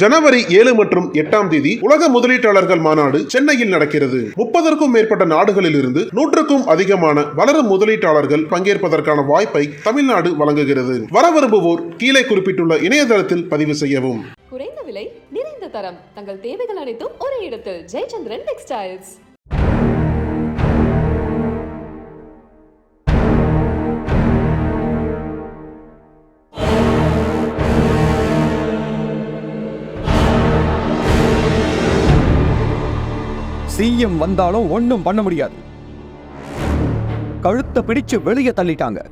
ஜனவரி ஏழு மற்றும் எட்டாம் தேதி உலக முதலீட்டாளர்கள் மாநாடு சென்னையில் நடக்கிறது. முப்பதற்கும் மேற்பட்ட நாடுகளில் இருந்து நூற்றுக்கும் அதிகமான வளரும் முதலீட்டாளர்கள் பங்கேற்பதற்கான வாய்ப்பை தமிழ்நாடு வழங்குகிறது. வர விரும்புவோர் கீழே குறிப்பிட்டுள்ள இணையதளத்தில் பதிவு செய்யவும். குறைந்த விலை நிறைந்த தரம் தங்கள் தேவைகள் அனைத்தும் ஒரே இடத்தில். ஜெயச்சந்திரன் டெக்ஸ்டைல்ஸ் சிஎம் வந்தாலும் ஒன்றும் பண்ண முடியாது. கழுத்தை பிடிச்சு வெளியே தள்ளிட்டாங்க.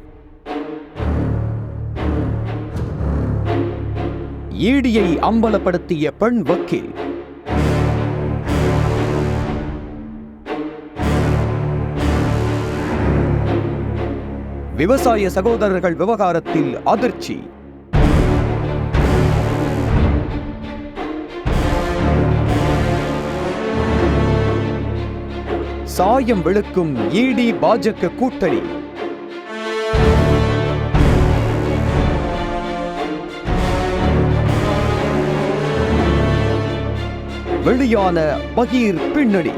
ஈடியை அம்பலப்படுத்திய பெண் வக்கீல். விவசாய சகோதரர்கள் விவகாரத்தில் அதிர்ச்சி. சாயம் விழுக்கும் ஈடி பாஜக கூட்டணி. வெளியான பகீர் பின்னணி.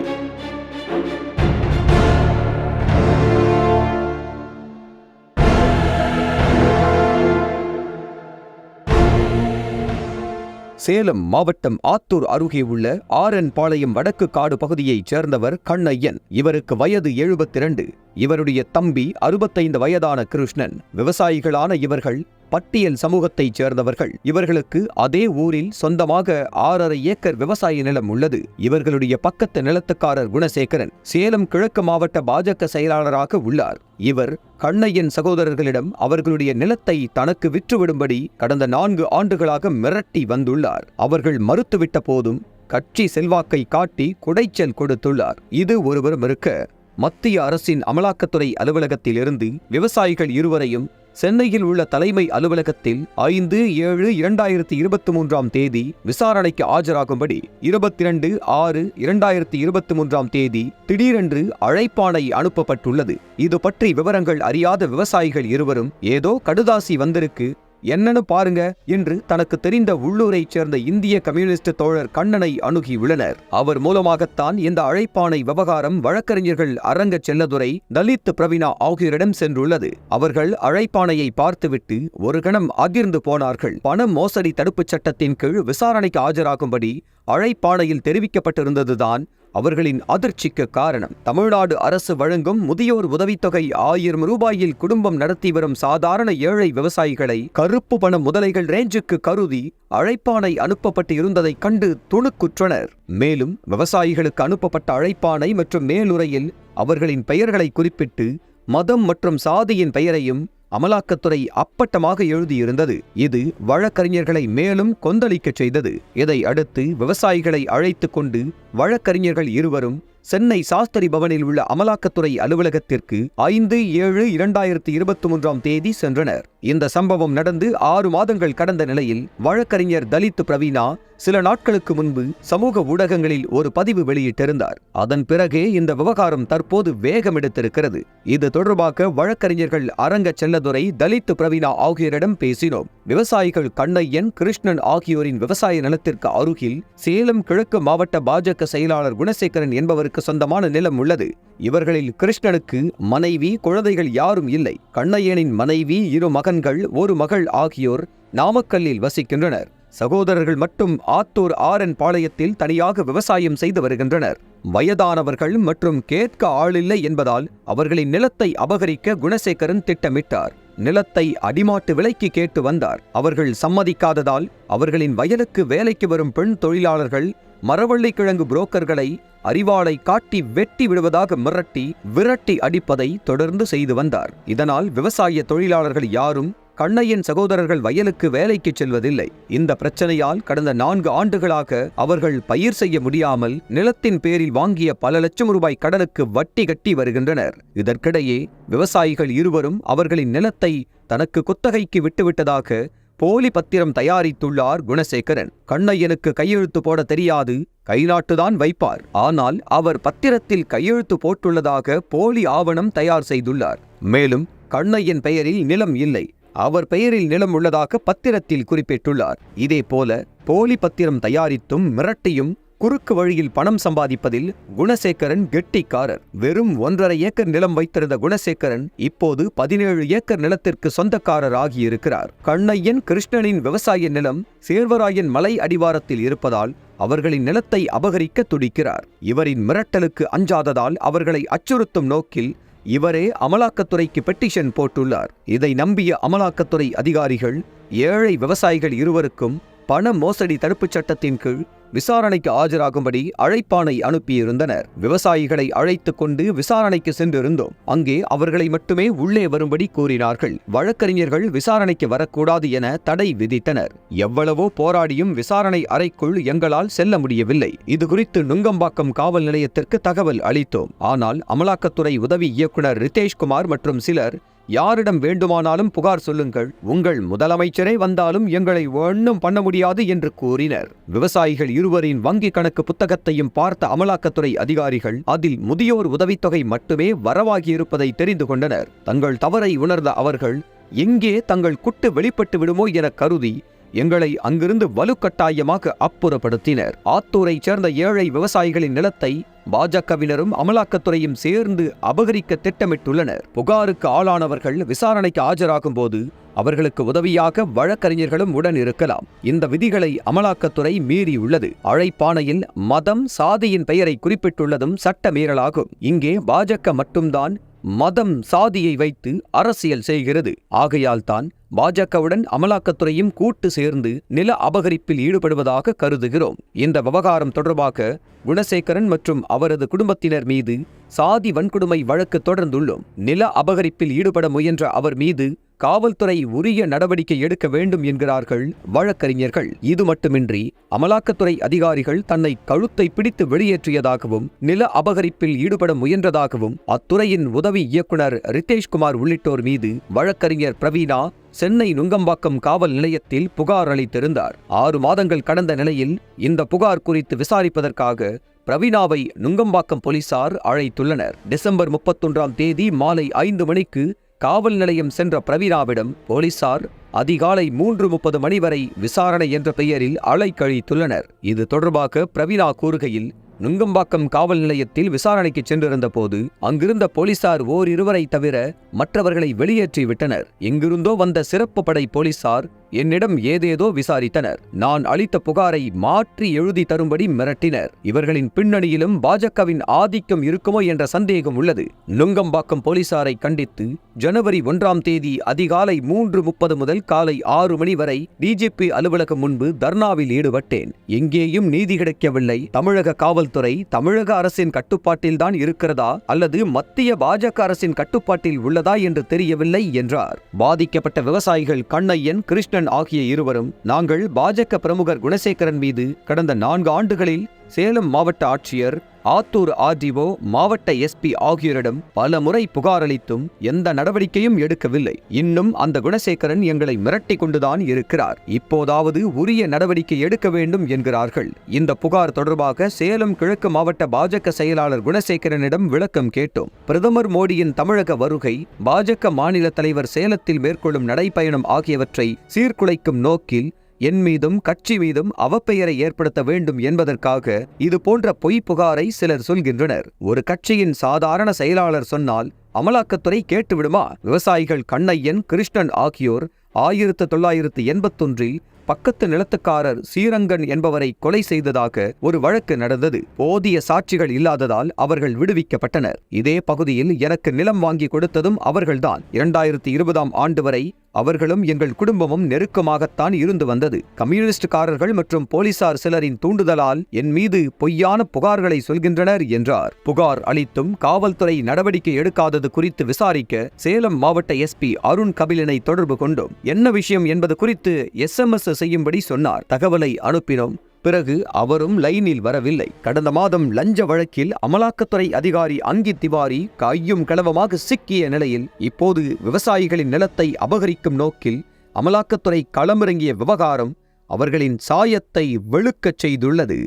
சேலம் மாவட்டம் ஆத்தூர் அருகே உள்ள ஆரன் பாளையம் வடக்கு காடு பகுதியைச் சேர்ந்தவர் கண்ணையன் இவருக்கு வயது எழுபத்திரண்டு. இவருடைய தம்பி அறுபத்தைந்து வயதான கிருஷ்ணன் விவசாயிகளான இவர்கள் பட்டியல் சமூகத்தைச் சேர்ந்தவர்கள். இவர்களுக்கு அதே ஊரில் சொந்தமாக ஆறரை ஏக்கர் விவசாய நிலம் உள்ளது. இவர்களுடைய பக்கத்து நிலத்துக்காரர் குணசேகரன் சேலம் கிழக்கு மாவட்ட பாஜக செயலாளராக உள்ளார். இவர் கண்ணையன் சகோதரர்களிடம் அவர்களுடைய நிலத்தை தனக்கு விற்றுவிடும்படி கடந்த நான்கு ஆண்டுகளாக மிரட்டி வந்துள்ளார். அவர்கள் மறுத்துவிட்ட போதும் கட்சி செல்வாக்கை காட்டி குடைச்சல் கொடுத்துள்ளார். இது ஒருவரும் இருக்க மத்திய அரசின் அமலாக்கத்துறை அலுவலகத்தில் இருந்து விவசாயிகள் இருவரையும் சென்னையில் உள்ள தலைமை அலுவலகத்தில் ஐந்து ஏழு இரண்டாயிரத்தி இருபத்தி மூன்றாம் தேதி விசாரணைக்கு ஆஜராகும்படி இருபத்தி இரண்டு ஆறு இரண்டாயிரத்தி இருபத்தி மூன்றாம் தேதி திடீரென்று அழைப்பாணை அனுப்பப்பட்டுள்ளது. இது பற்றி விவரங்கள் அறியாத விவசாயிகள் இருவரும் ஏதோ கடுதாசி வந்திருக்கு என்னன்னு பாருங்க என்று தனக்கு தெரிந்த உள்ளூரைச் சேர்ந்த இந்திய கம்யூனிஸ்ட் தோழர் கண்ணனை அணுகியுள்ளனர் அவர் மூலமாகத்தான் இந்த அழைப்பானை விவகாரம் வழக்கறிஞர்கள் அரங்க செல்லதுரை தலித் பிரவீனா ஆகியோரிடம் சென்றுள்ளது. அவர்கள் அழைப்பானையை பார்த்துவிட்டு ஒரு கணம் அதிர்ந்து போனார்கள். பண மோசடி தடுப்புச் சட்டத்தின் கீழ் விசாரணைக்கு ஆஜராகும்படி அழைப்பானையில் தெரிவிக்கப்பட்டிருந்ததுதான் அவர்களின் அதிர்ச்சிக்கு காரணம். தமிழ்நாடு அரசு வழங்கும் முதியோர் உதவித்தொகை ஆயிரம் ரூபாயில் குடும்பம் நடத்தி வரும் சாதாரண ஏழை விவசாயிகளை கருப்பு பண முதலைகள் ரேஞ்சுக்கு கருதி அழைப்பானை அனுப்பப்பட்டு இருந்ததைக் கண்டு துணுக்குற்றனர். மேலும் விவசாயிகளுக்கு அனுப்பப்பட்ட அழைப்பானை மற்றும் மேலுரையில் அவர்களின் பெயர்களை குறிப்பிட்டு மதம் மற்றும் சாதியின் பெயரையும் அமலாக்கத்துறை அப்பட்டமாக எழுதியிருந்தது. இது வழக்கறிஞர்களை மேலும் கொந்தளிக்கச் செய்தது. இதை அடுத்து விவசாயிகளை அழைத்து கொண்டு வழக்கறிஞர்கள் இருவரும் சென்னை சாஸ்திரி பவனில் உள்ள அமலாக்கத்துறை அலுவலகத்திற்கு ஐந்து ஏழு இரண்டாயிரத்தி இருபத்தி மூன்றாம் தேதி சென்றனர். இந்த சம்பவம் நடந்து ஆறு மாதங்கள் கடந்த நிலையில் வழக்கறிஞர் தலித் பிரவீனா சில நாட்களுக்கு முன்பு சமூக ஊடகங்களில் ஒரு பதிவு வெளியிட்டிருந்தார். அதன் பிறகே இந்த விவகாரம் தற்போது வேகம் எடுத்திருக்கிறது இது தொடர்பாக வழக்கறிஞர்கள் அரங்க செல்லதுரை தலித் பிரவீனா ஆகியோரிடம் பேசினோம். விவசாயிகள் கண்ணையன் கிருஷ்ணன் ஆகியோரின் விவசாய நிலத்திற்கு அருகில் சேலம் கிழக்கு மாவட்ட பாஜக செயலாளர் குணசேகரன் என்பவருக்கு சொந்தமான நிலம் உள்ளது. இவர்களில் கிருஷ்ணனுக்கு மனைவி குழந்தைகள் யாரும் இல்லை. கண்ணையனின் மனைவி இரு மகன் மகன்கள் ஒரு மகள் ஆகியோர் நாமக்கல்லில் வசிக்கின்றனர். சகோதரர்கள் மட்டும் ஆத்தூர் ஆரன் பாளையத்தில் தனியாக விவசாயம் செய்து வருகின்றனர். வயதானவர்கள் மற்றும் கேட்க ஆளில்லை என்பதால் அவர்களின் நிலத்தை அபகரிக்க குணசேகரன் திட்டமிட்டார். நிலத்தை அடிமாட்டு விலைக்கு கேட்டு வந்தார். அவர்கள் சம்மதிக்காததால் அவர்களின் வயலுக்கு வேலைக்கு வரும் பெண் தொழிலாளர்கள் மரவள்ளி கிழங்கு புரோக்கர்களை அறிவாளை காட்டி வெட்டி விடுவதாக மிரட்டி விரட்டி அடிப்பதை தொடர்ந்து செய்து வந்தார். இதனால் விவசாய தொழிலாளர்கள் யாரும் கண்ணையன் சகோதரர்கள் வயலுக்கு வேலைக்கு செல்வதில்லை. இந்த பிரச்சனையால் கடந்த நான்கு ஆண்டுகளாக அவர்கள் பயிர் செய்ய முடியாமல் நிலத்தின் பேரில் வாங்கிய பல லட்சம் ரூபாய் கடனுக்கு வட்டி கட்டி வருகின்றனர். இதற்கிடையே விவசாயிகள் இருவரும் அவர்களின் நிலத்தை தனக்கு குத்தகைக்கு விட்டுவிட்டதாக போலி பத்திரம் தயாரித்துள்ளார் குணசேகரன். கண்ணையனுக்கு கையெழுத்து போட தெரியாது கைநாட்டுதான் வைப்பார். ஆனால் அவர் பத்திரத்தில் கையெழுத்து போட்டுள்ளதாக போலி ஆவணம் தயார் செய்துள்ளார். மேலும் கண்ணையன் பெயரில் நிலம் இல்லை. அவர் பெயரில் நிலம் உள்ளதாக பத்திரத்தில் குறிப்பிட்டுள்ளார். இதேபோல போலி பத்திரம் தயாரித்தும் மிரட்டியும் குறுக்கு வழியில் பணம் சம்பாதிப்பதில் குணசேகரன் கெட்டிக்காரர். வெறும் ஒன்றரை ஏக்கர் நிலம் வைத்திருந்த குணசேகரன் இப்போது பதினேழு ஏக்கர் நிலத்திற்கு சொந்தக்காரர் ஆகியிருக்கிறார் கண்ணையன் கிருஷ்ணனின் விவசாய நிலம் சேர்வராயன் மலை அடிவாரத்தில் இருப்பதால் அவர்களின் நிலத்தை அபகரிக்க துடிக்கிறார். இவரின் மிரட்டலுக்கு அஞ்சாததால் அவர்களை அச்சுறுத்தும் நோக்கில் இவரே அமலாக்கத்துறைக்கு பெட்டிஷன் போட்டுள்ளார். இதை நம்பிய அமலாக்கத்துறை அதிகாரிகள் ஏழை விவசாயிகள் இருவருக்கும் பண மோசடி தடுப்புச் சட்டத்தின் கீழ் விசாரணைக்கு ஆஜராகும்படி அழைப்பானை அனுப்பியிருந்தனர். விவசாயிகளை அழைத்துக் கொண்டு விசாரணைக்கு சென்றிருந்தோம். அங்கே அவர்களை மட்டுமே உள்ளே வரும்படி கூறினார்கள். வழக்கறிஞர்கள் விசாரணைக்கு வரக்கூடாது என தடை விதித்தனர். எவ்வளவோ போராடியும் விசாரணை அறைக்குள் எங்களால் செல்ல முடியவில்லை. இது குறித்து நுங்கம்பாக்கம் காவல் நிலையத்திற்கு தகவல் அளித்தோம். ஆனால் அமலாக்கத்துறை உதவி இயக்குனர் ரிதேஷ்குமார் மற்றும் சிலர் யாரிடம் வேண்டுமானாலும் புகார் சொல்லுங்கள். உங்கள் முதலமைச்சரே வந்தாலும் எங்களை ஒன்றும் பண்ண முடியாது என்று கூறினர். விவசாயிகள் இருவரின் வங்கி கணக்கு புத்தகத்தையும் பார்த்த அமலாக்கத்துறை அதிகாரிகள் அதில் முதியோர் உதவித்தொகை மட்டுமே வரவாகியிருப்பதை தெரிந்து கொண்டனர். தங்கள் தவறை உணர்ந்த அவர்கள் எங்கே தங்கள் குட்டு வெளிப்பட்டு விடுமோ என கருதி எங்களை அங்கிருந்து வலுக்கட்டாயமாக அப்புறப்படுத்தினர். ஆத்தூரைச் சேர்ந்த ஏழை விவசாயிகளின் நிலத்தை பாஜகவினரும் அமலாக்கத்துறையும் சேர்ந்து அபகரிக்க திட்டமிட்டுள்ளனர். புகாருக்கு ஆளானவர்கள் விசாரணைக்கு ஆஜராகும் போது அவர்களுக்கு உதவியாக வழக்கறிஞர்களும் உடன் இருக்கலாம் இந்த விதிகளை அமலாக்கத்துறை மீறியுள்ளது. அழைப்பாணையில் மதம் சாதியின் பெயரை குறிப்பிட்டுள்ளதும் சட்ட மீறலாகும் இங்கே பாஜக மட்டும்தான் மதம் சாதியை வைத்து அரசியல் செய்கிறது. ஆகையால் தான் பாஜகவுடன் அமலாக்கத்துறையும் கூட்டு சேர்ந்து நில அபகரிப்பில் ஈடுபடுவதாக கருதுகிறோம். இந்த விவகாரம் தொடர்பாக குணசேகரன் மற்றும் அவரது குடும்பத்தினர் மீது சாதி வன்கொடுமை வழக்கு தொடர்ந்துள்ளோம். நில அபகரிப்பில் ஈடுபட முயன்ற அவர் மீது காவல்துறை உரிய நடவடிக்கை எடுக்க வேண்டும் என்கிறார்கள் வழக்கறிஞர்கள். இது மட்டுமின்றி அமலாக்கத்துறை அதிகாரிகள் தன்னை கழுத்தை பிடித்து வெளியேற்றியதாகவும் நில அபகரிப்பில் ஈடுபட முயன்றதாகவும் அத்துறையின் உதவி இயக்குனர் ரித்தேஷ்குமார் உள்ளிட்டோர் மீது வழக்கறிஞர் பிரவீனா சென்னை நுங்கம்பாக்கம் காவல் நிலையத்தில் புகார் அளித்திருந்தார். ஆறு மாதங்கள் கடந்த நிலையில் இந்த புகார் குறித்து விசாரிப்பதற்காக பிரவீனாவை நுங்கம்பாக்கம் போலீசார் அழைத்துள்ளனர். டிசம்பர் முப்பத்தொன்றாம் தேதி மாலை ஐந்து மணிக்கு காவல் நிலையம் சென்ற பிரவீராவிடம் போலீசார் அதிகாலை மூன்று முப்பது மணி வரை விசாரணை என்ற பெயரில் அலைக்கழித்துள்ளனர். இது தொடர்பாக பிரவீரா கூறுகையில் நுங்கம்பாக்கம் காவல் நிலையத்தில் விசாரணைக்கு சென்றிருந்த போது அங்கிருந்த போலீசார் ஓரிருவரை தவிர மற்றவர்களை வெளியேற்றி விட்டனர் எங்கிருந்தோ வந்த சிறப்பு படை போலீசார் என்னிடம் ஏதேதோ விசாரித்தனர். நான் அளித்த புகாரை மாற்றி எழுதி தரும்படி மிரட்டினர். இவர்களின் பின்னணியிலும் பாஜகவின் ஆதிக்கம் இருக்குமோ என்ற சந்தேகம் உள்ளது. நுங்கம்பாக்கம் போலீசாரை கண்டித்து ஜனவரி ஒன்றாம் தேதி அதிகாலை மூன்று முப்பது முதல் காலை ஆறு மணி வரை டிஜிபி அலுவலகம் முன்பு தர்ணாவில் ஈடுபட்டேன். எங்கேயும் நீதி கிடைக்கவில்லை. தமிழக காவல்துறை தமிழக அரசின் கட்டுப்பாட்டில்தான் இருக்கிறதா அல்லது மத்திய பாஜக அரசின் கட்டுப்பாட்டில் உள்ளதா என்று தெரியவில்லை என்றார். பாதிக்கப்பட்ட விவசாயிகள் கண்ணையன் கிருஷ்ணன் ஆகிய இருவரும் நாங்கள் பாஜக பிரமுகர் குணசேகரன் மீது கடந்த நான்கு ஆண்டுகளில் சேலம் மாவட்ட ஆட்சியர் ஆத்தூர் ஆர்டிஓ மாவட்ட எஸ்பி ஆகியோரிடம் பல முறை புகார் அளித்தும் எந்த நடவடிக்கையும் எடுக்கவில்லை. இன்னும் அந்த குணசேகரன் எங்களை மிரட்டி கொண்டுதான் இருக்கிறார். இப்போதாவது உரிய நடவடிக்கை எடுக்க வேண்டும் என்கிறார்கள். இந்த புகார் தொடர்பாக சேலம் கிழக்கு மாவட்ட பாஜக செயலாளர் குணசேகரனிடம் விளக்கம் கேட்டோம். பிரதமர் மோடியின் தமிழக வருகை பாஜக மாநில தலைவர் சேலத்தில் மேற்கொள்ளும் நடைப்பயணம் ஆகியவற்றை சீர்குலைக்கும் நோக்கில் என் மீதும் கட்சி மீதும் அவப்பெயரை ஏற்படுத்த வேண்டும் என்பதற்காக இது போன்ற பொய் புகாரை சிலர் சொல்கின்றனர். ஒரு கட்சியின் சாதாரண செயலாளர் சொன்னால் அமலாக்கத்துறை கேட்டுவிடுமா? விவசாயிகள் கண்ணையன் கிருஷ்ணன் ஆகியோர் ஆயிரத்து தொள்ளாயிரத்து எண்பத்தொன்றில் பக்கத்து நிலத்துக்காரர் சீரங்கன் என்பவரை கொலை செய்ததாக ஒரு வழக்கு நடந்தது. போதிய சாட்சிகள் இல்லாததால் அவர்கள் விடுவிக்கப்பட்டனர். இதே பகுதியில் எனக்கு நிலம் வாங்கி கொடுத்ததும் அவர்கள்தான். இரண்டாயிரத்தி இருபதாம் ஆண்டு வரை அவர்களும் எங்கள் குடும்பமும் நெருக்கமாகத்தான் இருந்து வந்தது. கம்யூனிஸ்டுக்காரர்கள் மற்றும் போலீசார் சிலரின் தூண்டுதலால் என் மீது பொய்யான புகார்களை சொல்கின்றனர் என்றார். புகார் அளித்தும் காவல்துறை நடவடிக்கை எடுக்காதது குறித்து விசாரிக்க சேலம் மாவட்ட எஸ்பி அருண் கபிலினை தொடர்பு கொண்டோம். என்ன விஷயம் என்பது குறித்து எஸ்எம்எஸ் செய்யும்படி சொன்னார். தகவலை அனுப்பினோம். பிறகு அவரும் லைனில் வரவில்லை. கடந்த மாதம் லஞ்ச வழக்கில் அமலாக்கத்துறை அதிகாரி அங்கித் திவாரி கையும் களவமாக சிக்கிய நிலையில் இப்போது விவசாயிகளின் நிலத்தை அபகரிக்கும் நோக்கில் அமலாக்கத்துறை களமிறங்கிய விவகாரம் அவர்களின் சாயத்தை வெளுக்கச் செய்துள்ளது.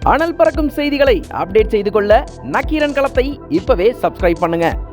அனல் பறக்கும் செய்திகளை அப்டேட் செய்து கொள்ள நக்கீரன் களத்தை இப்பவே சப்ஸ்கிரைப் பண்ணுங்க.